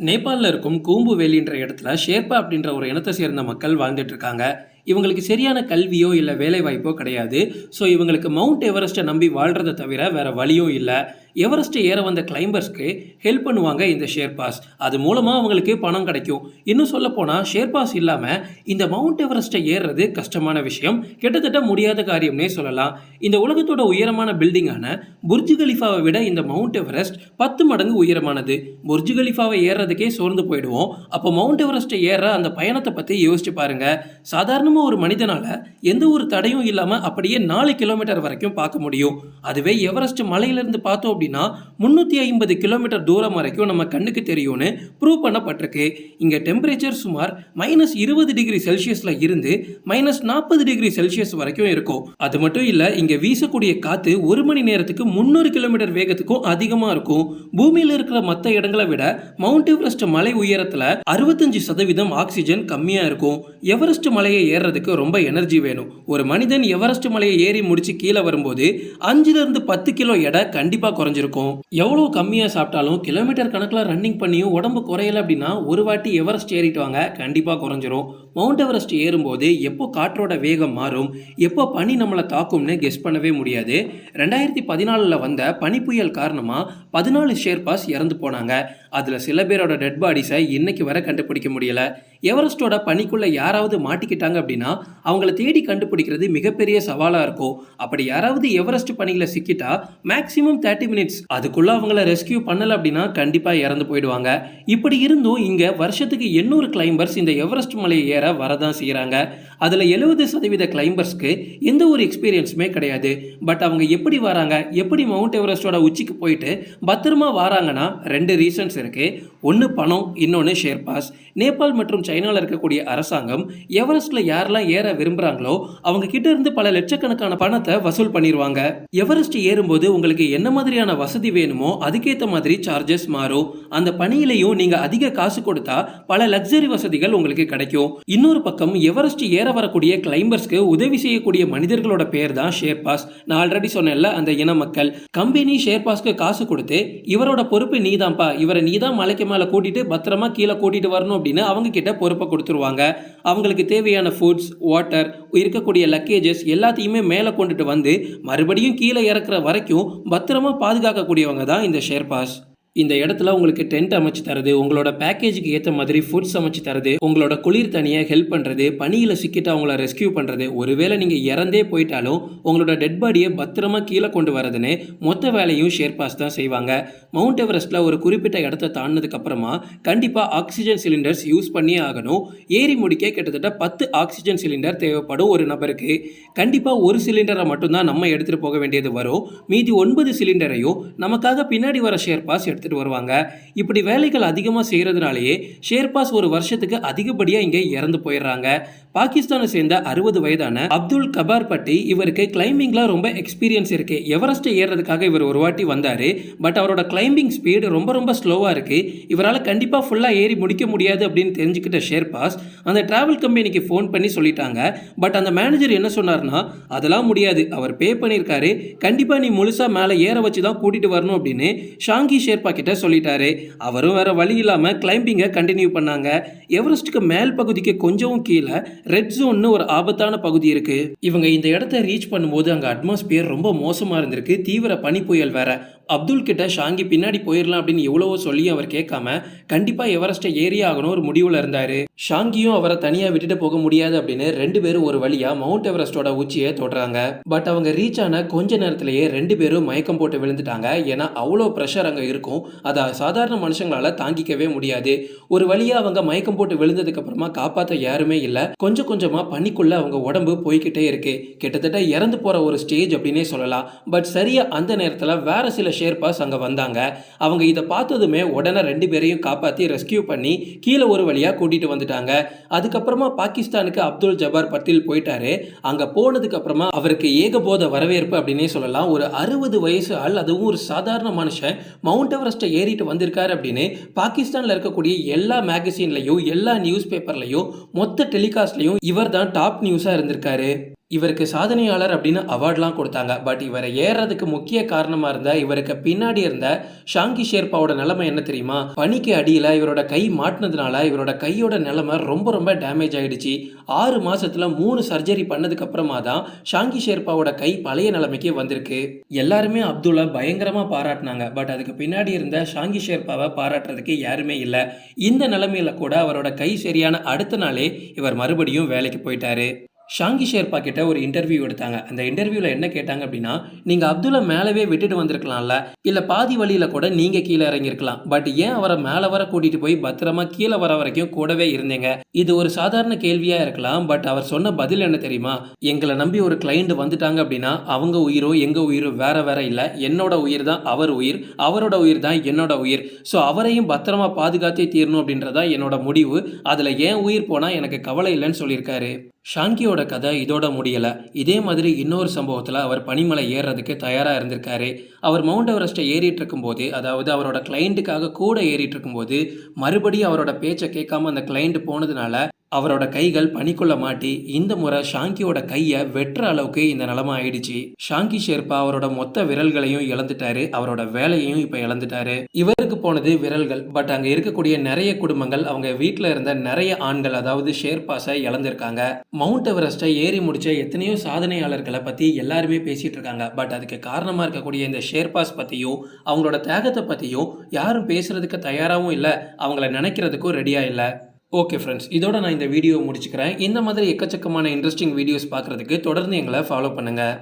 நேபாளில் இருக்கும் கூம்பு வேலின்ற இடத்துல ஷேர்பா அப்படின்ற ஒரு இனத்தை சேர்ந்த மக்கள் வாழ்ந்துட்டு இருக்காங்க. இவங்களுக்கு சரியான கல்வியோ இல்லை வேலை வாய்ப்போ கிடையாது. ஸோ இவங்களுக்கு மவுண்ட் எவரெஸ்ட்டை நம்பி வாழ்கிறத தவிர வேறு வழியோ இல்லை. எவரெஸ்ட் ஏற வந்த கிளைம்பர்ஸ்க்கு ஹெல்ப் பண்ணுவாங்க இந்த ஷேர்பாஸ் அது மூலமாக அவங்களுக்கு பணம் கிடைக்கும். இன்னும் சொல்ல போனால் ஷேர்பாஸ் இல்லாமல் இந்த மவுண்ட் எவரெஸ்ட்டை ஏறுறது கஷ்டமான விஷயம். கிட்டத்தட்ட முடியாத காரியம்னே சொல்லலாம். இந்த உலகத்தோட உயரமான பில்டிங்கான புர்ஜ் கலிஃபாவை விட இந்த மவுண்ட் எவரெஸ்ட் பத்து மடங்கு உயரமானது. புர்ஜ் கலிஃபாவை ஏறுறதுக்கே சோர்ந்து போயிடுவோம். அப்போ மவுண்ட் எவரெஸ்ட்டை ஏற அந்த பயணத்தை பற்றி யோசிச்சு பாருங்க. சாதாரணமாக ஒரு மனிதனால் எந்த ஒரு தடையும் இல்லாமல் அப்படியே நாலு கிலோமீட்டர் வரைக்கும் பார்க்க முடியும். அதுவே எவரெஸ்ட் மலையிலிருந்து பார்த்தோம் அப்படின்னா முந்நூற்றி ஐம்பது கிலோமீட்டர் தூரம் வரைக்கும் நம்ம கண்ணுக்கு தெரியும்னு ப்ரூவ் பண்ணப்பட்டிருக்கு. இங்கே டெம்பரேச்சர் சுமார் மைனஸ் இருபது டிகிரி செல்சியஸில் இருந்து மைனஸ் நாற்பது டிகிரி செல்சியஸ் வரைக்கும் இருக்கும். அது மட்டும் இல்லை இங்கே வீசக்கூடிய காற்று ஒரு மணி நேரத்துக்கு முந்நூறு கிலோமீட்டர் வேகத்துக்கும் அதிகமாக இருக்கும். பூமியில் இருக்கிற மற்ற இடங்களை விட மவுண்ட் எவரெஸ்ட் மலை உயரத்தில் அறுபத்தஞ்சு சதவீதம் ஆக்சிஜன் கம்மியாக இருக்கும். எவரெஸ்ட் மலையை ஏறுறதுக்கு ரொம்ப எனர்ஜி வேணும். ஒரு மனிதன் எவரெஸ்ட் மலையை ஏறி முடிச்சு கீழே வரும்போது அஞ்சுல இருந்து பத்து கிலோ எடை கண்டிப்பாக குறைஞ்சிருக்கும். எவ்வளோ கம்மியாக சாப்பிட்டாலும் கிலோமீட்டர் கணக்கில் ரன்னிங் பண்ணியும் உடம்பு குறையல அப்படின்னா ஒரு வாட்டி எவரெஸ்ட் ஏறிட்டு வாங்க. கண்டிப்பாக குறைஞ்சிரும். மவுண்ட் எவரெஸ்ட் ஏறும்போது எப்போ காற்றோட வேகம் மாறும் எப்போ பனி நம்மளை தாக்கும்னு கெஸ் பண்ணவே முடியாது. ரெண்டாயிரத்தி பதினாலில் வந்த பனி புயல் காரணமாக பதினாலு ஷேர்பாஸ் இறந்து போனாங்க. அதில் சில பேரோட டெட் பாடிஸை இன்னைக்கு வர கண்டுபிடிக்க முடியல. எவரெஸ்டோட பனிக்குள்ளே யாராவது மாட்டிக்கிட்டாங்க அப்படின்னா அவங்கள தேடி கண்டுபிடிக்கிறது மிகப்பெரிய சவாலாக இருக்கும். அப்படி யாராவது எவரெஸ்ட் பணியில் சிக்கிட்டா மேக்ஸிமம் தேர்ட்டி மினிட்ஸ் அதுக்குள்ளே அவங்கள ரெஸ்கியூ பண்ணலை அப்படின்னா கண்டிப்பாக இறந்து போயிடுவாங்க. இப்படி இருந்தும் இங்கே வருஷத்துக்கு எண்ணூறு கிளைம்பர்ஸ் இந்த எவரெஸ்ட் மலையை ஏற வரதான் செய்கிறாங்க அதில் எழுபது சதவீத கிளைம்பர்ஸ்க்கு எந்த ஒரு எக்ஸ்பீரியன்ஸுமே கிடையாது. பட் அவங்க எப்படி வராங்க எப்படி மவுண்ட் எவரெஸ்டோட உச்சிக்கு போயிட்டு பத்திரமா வராங்கன்னா ரெண்டு ரீசன்ஸ் இருக்குது ஒன்று பணம் இன்னொன்று ஷேர்பாஸ் நேபாள் மற்றும் சைனாவில் இருக்கக்கூடிய அரசாங்கம் எவரெஸ்ட்ல யாரெல்லாம் ஏற விரும்புகிறாங்களோ அவங்க கிட்ட இருந்து பல லட்சக்கணக்கான பணத்தை வசூல் பண்ணிடுவாங்க எவரெஸ்ட் ஏறும்போது உங்களுக்கு என்ன மாதிரியான வசதி வேணுமோ அதுக்கேற்ற மாதிரி சார்ஜஸ் மாறும். அந்த பணியிலையும் நீங்கள் அதிக காசு கொடுத்தா பல லக்ஸரி வசதிகள் உங்களுக்கு கிடைக்கும். இன்னொரு பக்கம் எவரெஸ்ட் ஏற வரக்கூடிய கிளைம்பர்ஸ்க்கு உதவி செய்யக்கூடிய மனிதர்களோட பேர் தான் ஷேர்பாஸ் நான் ஆல்ரெடி சொன்னேன்ல அந்த இன மக்கள். கம்பெனி ஷேர்பாஸ்க்கு காசு கொடுத்து இவரோட பொறுப்பு நீதான்ப்பா இவரை நீதான் மலைக்கு மேலே கூட்டிட்டு பத்திரமா கீழே கூட்டிட்டு வரணும் அப்படின்னு அவங்க கிட்ட பொறுப்பை கொடுத்துருவாங்க. அவங்களுக்கு தேவையான ஃபுட்ஸ் வாட்டர் இருக்கக்கூடிய லக்கேஜஸ் எல்லாத்தையுமே மேலே கொண்டுட்டு வந்து மறுபடியும் கீழே இறக்குற வரைக்கும் பத்திரமா பாதுகாக்கக்கூடியவங்க தான் இந்த ஷேர்பாஸ் இந்த இடத்துல உங்களுக்கு டென்ட் அமைச்சு தரது உங்களோட பேக்கேஜுக்கு ஏற்ற மாதிரி ஃபுட்ஸ் அமைச்சு தரது உங்களோட குளிர் தனியை ஹெல்ப் பண்ணுறது பனியில் சிக்கிட்டு அவங்கள ரெஸ்கியூ பண்ணுறது ஒருவேளை நீங்கள் இறந்தே போயிட்டாலும் உங்களோட டெட் பாடியை பத்திரமா கீழே கொண்டு வரதுன்னு மொத்த வேலையும் ஷேர்பாஸ் தான் செய்வாங்க. மவுண்ட் எவரெஸ்ட்டில் ஒரு குறிப்பிட்ட இடத்த தாண்டினதுக்கப்புறமா கண்டிப்பாக ஆக்சிஜன் சிலிண்டர்ஸ் யூஸ் பண்ணியே ஆகணும். ஏறி முடிக்க கிட்டத்தட்ட பத்து ஆக்சிஜன் சிலிண்டர் தேவைப்படும் ஒரு நபருக்கு. கண்டிப்பாக ஒரு சிலிண்டரை மட்டும்தான் நம்ம எடுத்துகிட்டு போக வேண்டியது வரும். மீதி ஒன்பது சிலிண்டரையும் நமக்காக பின்னாடி வர ஷேர்பாஸ் எடுத்துகிட்டு வருவாங்க. இப்படி வேலைகள் அதிகமாக செய்கிறதுனாலேயே ஷேர்பாஸ் ஒரு வருஷத்துக்கு அதிகப்படியாக இங்கே இறந்து போயிடுறாங்க. பாகிஸ்தானை சேர்ந்த அறுபது வயதான அப்துல் கபார் பட்டி இவருக்கு கிளைம்பிங்ல ரொம்ப எக்ஸ்பீரியன்ஸ் இருக்கு. எவரெஸ்ட் ஏறுறதுக்காக இவர் ஒரு வாட்டி வந்தாரு. பட் அவரோட கிளைம்பிங் ஸ்பீடு ரொம்ப ரொம்ப ஸ்லோவாக இருக்கு. இவரால் கண்டிப்பாக ஃபுல்லாக ஏறி முடிக்க முடியாது அப்படின்னு தெரிஞ்சுக்கிட்ட ஷேர்பாஸ் அந்த டிராவல் கம்பெனிக்கு ஃபோன் பண்ணி சொல்லிட்டாங்க. பட் அந்த மேனேஜர் என்ன சொன்னார்னா அதெல்லாம் முடியாது. அவர் பே பண்ணியிருக்காரு. கண்டிப்பாக நீ முழுசாக மேலே ஏற வச்சு தான் கூட்டிட்டு வரணும் அப்படின்னு ஷாங்கி ஷேர்பா கிட்ட சொல்லிட்டாரு. அவரும் வேற வழி இல்லாமல் கிளைம்பிங்கை கண்டினியூ பண்ணாங்க. எவரெஸ்ட்டுக்கு மேல் பகுதிக்கு கொஞ்சம் கீழே ரெட் ஜோன்னு ஒரு ஆபத்தான பகுதி இருக்கு. இவங்க இந்த இடத்த ரீச் பண்ணும்போது அங்கே அட்மாஸ்பியர் ரொம்ப மோசமாக இருந்திருக்கு. தீவிர பனி புயல் வேற. அப்துல் கிட்ட ஷாங்கி பின்னாடி போயிடலாம் அப்படின்னு எவ்வளவோ சொல்லி அவர் கேட்காம கண்டிப்பாக எவரெஸ்ட்டை ஏறி ஆகணும் ஒரு முடிவில் இருந்தார். ஷாங்கியும் அவரை தனியாக விட்டுட்டு போக முடியாது அப்படின்னு ரெண்டு பேரும் ஒரு வழியாக மவுண்ட் எவரெஸ்டோட உச்சியை தொடுறாங்க. பட் அவங்க ரீச் ஆன கொஞ்ச நேரத்திலேயே ரெண்டு பேரும் மயக்கம் போட்டு விழுந்துட்டாங்க. ஏன்னா அவ்வளோ ப்ரெஷர் அங்கே இருக்கும். இருக்கும் அதை சாதாரண மனுஷங்களால தாங்கிக்கவே முடியாது. ஒரு வழியாக அவங்க மயக்கம் போட்டு விழுந்ததுக்கு அப்புறமா காப்பாற்ற யாருமே இல்லை. கொஞ்சம் கொஞ்சமாக பனிக்குள்ள அவங்க உடம்பு போய்கிட்டே இருக்கு. கிட்டத்தட்ட இறந்து போகிற ஒரு ஸ்டேஜ் அப்படின்னே சொல்லலாம். பட் சரியா அந்த நேரத்தில் வேற சில ஷேர்பாஸ் அங்கே வந்தாங்க. அவங்க இதை பார்த்ததுமே உடனே ரெண்டு பேரையும் காப்பாற்றி ரெஸ்கியூ பண்ணி கீழே ஒரு வழியாக கூட்டிட்டு வந்துட்டாங்க. அதுக்கப்புறமா பாகிஸ்தானுக்கு அப்துல் ஜபார் பட்டில் போயிட்டாரு. அங்கே போனதுக்கு அப்புறமா அவருக்கு ஏகபோத வரவேற்பு அப்படின்னே சொல்லலாம். ஒரு அறுபது வயசு ஆள் அதுவும் ஒரு சாதாரண மனுஷன் மவுண்ட் எவரெஸ்ட்டை ஏறிட்டு வந்திருக்காரு அப்படின்னு பாகிஸ்தானில் இருக்கக்கூடிய எல்லா மேகசின்லையும் எல்லா நியூஸ் பேப்பர்லையும் மொத்த டெலிகாஸ்ட்லையும் இவர் தான் டாப் நியூஸாக இருந்திருக்காரு. இவருக்கு சாதனையாளர் அப்படின்னு அவார்ட்லாம் கொடுத்தாங்க. பட் இவரை ஏறதுக்கு முக்கிய காரணமாக இருந்த இவருக்கு பின்னாடி இருந்த ஷாங்கி ஷேர்பாவோட நிலைமை என்ன தெரியுமா? பனிக்கு அடியில் இவரோட கை மாட்டினதுனால இவரோட கையோட நிலைமை ரொம்ப ரொம்ப டேமேஜ் ஆயிடுச்சு. ஆறு மாசத்துல மூணு சர்ஜரி பண்ணதுக்கு அப்புறமா தான் ஷாங்கி ஷேர்பாவோட கை பழைய நிலைமைக்கு வந்திருக்கு. எல்லாருமே அப்துல்லா பயங்கரமா பாராட்டினாங்க. பட் அதுக்கு பின்னாடி இருந்த ஷாங்கி ஷேர்பாவை பாராட்டுறதுக்கு யாருமே இல்லை. இந்த நிலைமையில கூட அவரோட கை சரியான அடுத்த நாளே இவர் மறுபடியும் வேலைக்கு போயிட்டாரு. ஷாங்கி ஷேர்பா கிட்ட ஒரு இன்டர்வியூ எடுத்தாங்க. அந்த இன்டர்வியூவில் என்ன கேட்டாங்க அப்படின்னா நீங்கள் அப்துல்லா மேலவே விட்டுட்டு வந்திருக்கலாம்ல. இல்லை பாதி வழியில் கூட நீங்கள் கீழே இறங்கியிருக்கலாம். பட் ஏன் அவரை மேலே வர கூட்டிகிட்டு போய் பத்திரமா கீழே வர வரைக்கும் கூடவே இருந்தீங்க? இது ஒரு சாதாரண கேள்வியாக இருக்கலாம். பட் அவர் சொன்ன பதில் என்ன தெரியுமா? எங்களை நம்பி ஒரு கிளைண்ட் வந்துட்டாங்க அப்படின்னா அவங்க உயிரோ எங்கள் உயிரோ வேற வேற இல்லை. என்னோட உயிர் தான் அவர் உயிர். அவரோட உயிர் தான் என்னோட உயிர். ஸோ அவரையும் பத்திரமா பாதுகாத்தே தீரணும் அப்படின்றதா என்னோட முடிவு. அதில் ஏன் உயிர் போனால் எனக்கு கவலை இல்லைன்னு சொல்லியிருக்காரு. ஷாங்கியோட கதை இதோட முடியலை. இதே மாதிரி இன்னொரு சம்பவத்தில் அவர் பனிமலை ஏறுறதுக்கு தயாராக இருந்திருக்காரு. அவர் மவுண்ட் எவரெஸ்ட்டை ஏறிட்டு இருக்கும்போது அதாவது அவரோட கிளைண்ட்டுக்காக கூட ஏறிட்டு இருக்கும்போது மறுபடியும் அவரோட பேச்சை கேட்காம அந்த கிளைண்ட் போனதுனால அவரோட கைகள் பனிக்குள்ள மாட்டி இந்த முறை ஷாங்கியோட கையை வெட்டுற அளவுக்கு இந்த நிலமா ஆயிடுச்சு. ஷாங்கி ஷேர்பா அவரோட மொத்த விரல்களையும் இழந்துட்டாரு. அவரோட வேலையையும் இப்ப இழந்துட்டாரு. இவருக்கு போனது விரல்கள். பட் அங்க இருக்கக்கூடிய நிறைய குடும்பங்கள் அவங்க வீட்டில் இருந்த நிறைய ஆண்கள் அதாவது ஷேர்பாஸை இழந்திருக்காங்க. மவுண்ட் எவரெஸ்டை ஏறி முடிச்ச எத்தனையோ சாதனையாளர்களை பத்தி எல்லாருமே பேசிட்டு இருக்காங்க. பட் அதுக்கு காரணமா இருக்கக்கூடிய இந்த ஷேர்பாஸ் பத்தியும் அவங்களோட தியாகத்தை பத்தியும் யாரும் பேசுறதுக்கு தயாராகவும் இல்லை. அவங்கள நினைக்கிறதுக்கும் ரெடியா இல்லை. ஓகே ஃப்ரெண்ட்ஸ் இதோட நான் இந்த வீடியோ முடிச்சுக்கிறேன். இந்த மாதிரி எக்கச்சக்கமான இன்ட்ரெஸ்டிங் வீடியோஸ் பார்க்குறதுக்கு தொடர்ந்து எங்களை ஃபாலோ பண்ணுங்கள்